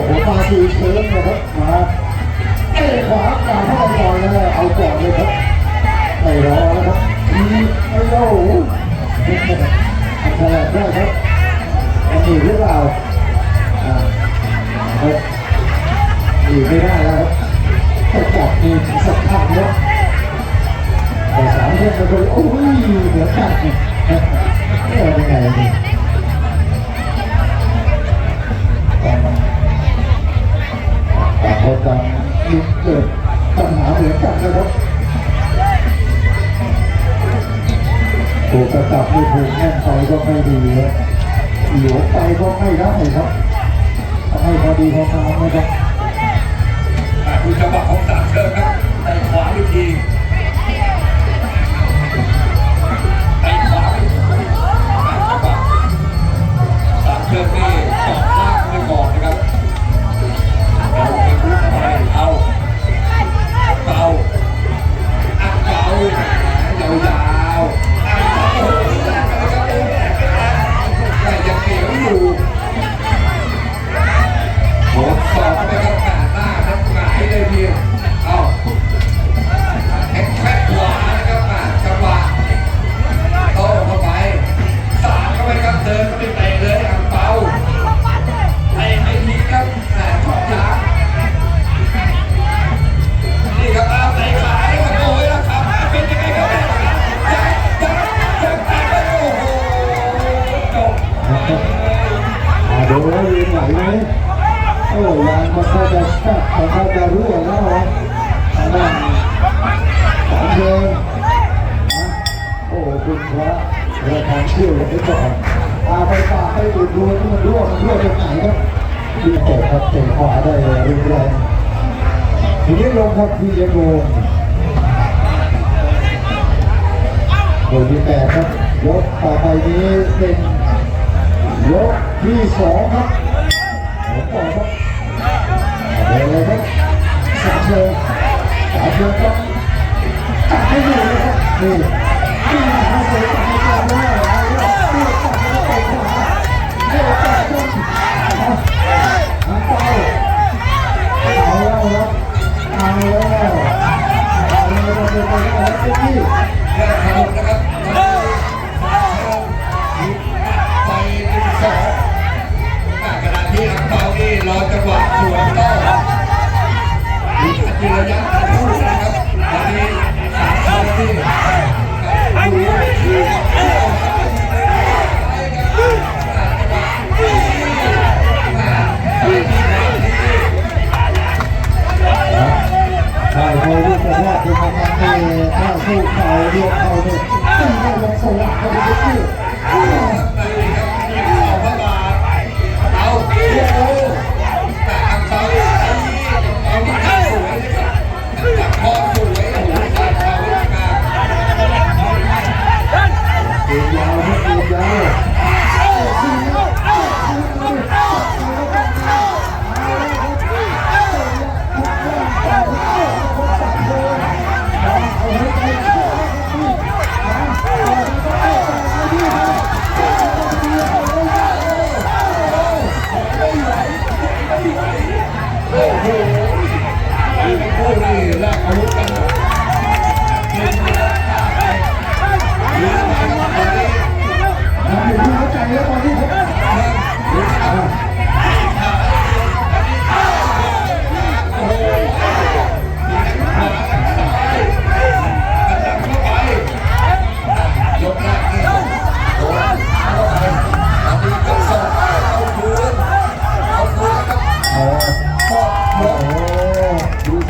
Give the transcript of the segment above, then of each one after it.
อกว่ามาสี่เชิญนะครับมาเอ้ขวากาเข้าไปก่อนแล้วเอาก่อนเลยครับไม่รอแล้วครับอีไอ้โย่อันตรายได้ครับมันมีหรือเปล่าอ่าครับมีไม่ได้แล้วครับต้องจับมีสักครั้งครับแต่สามเดือนมันก็โอ้ยเดี๋ยวกัดเนี่ยเอ๊ะยังไงนี่ต่ กันมีเกิดปัญหาเหมือนกันนะครับถูกกระตับไม่ถูกแน่นไปก็ไม่ดีครับหลวมไปก็ไม่ได้ครับต้องให้พอดีพอทามนะครับอะดูจังหวะของสามเชิงครับในขวาอีกที ไหมโอ้ยางมันก็จะแคบมันก็จะรั่วแล้วนะทางสามเชิงนะโอ้คุณพระเราทาเชื่อกันไปก่อนอาไปปากไปอุดรูที่มันรั่วมันรั่วตรงไหนครับดีเตะครับเตะขวาได้เลยรุนแรงทีนี้ลงครับพีเอโกโดยที่แปดครับยกต่อไปนี้เป็นยกที่สองครับ ขอต่อครับเอาเลยครับสามเชิงสามเชิงครับจับให้อยู่เลยครับนี่นี่นะครับเสียจับให้ก่อนเลยเอาเลยนี่จับแล้วไปขวาเลี้ยวจับจนเอาเอาไปเอาแล้วครับเอาแล้วเอาแล้วเป็นไปได้แล้วเป็นที่แค่ขนมนะครั ยืนระยะการพูดนะครับตอนนี้สามเข้าที่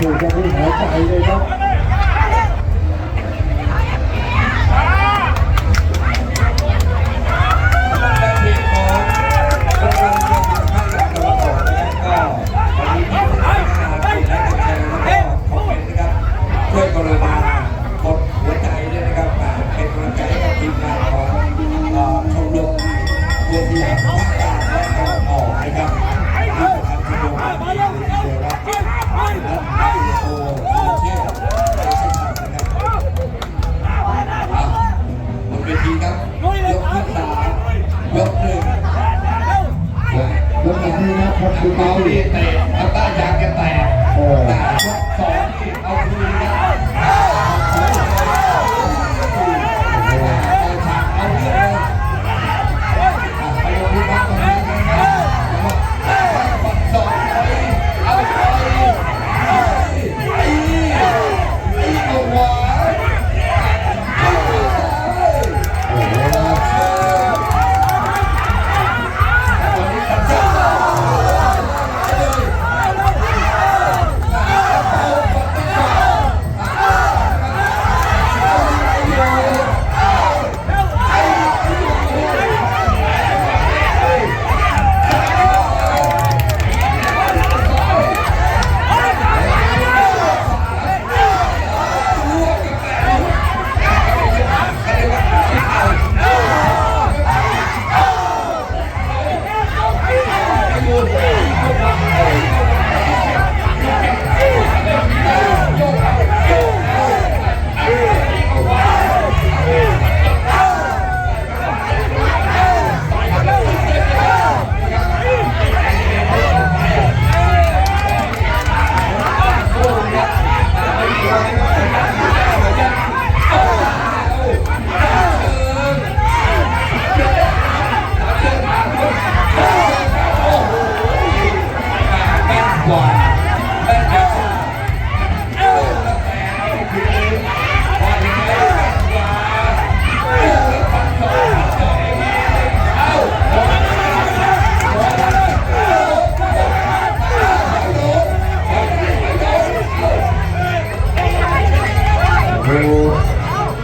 รับก็วันนี้ที่ทำงานที่ได้แชร์แล้วก็คอมเมนต์นะครับช่วยกรุณา ยกที่สามยกหนึ่งยกหนึ่งนี่นะครับคุณเบาเตะตาอยากจะแตกโอ้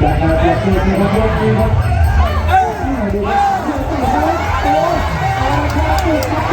นะครับและเจอทีมพวกนี้ครับดูครับ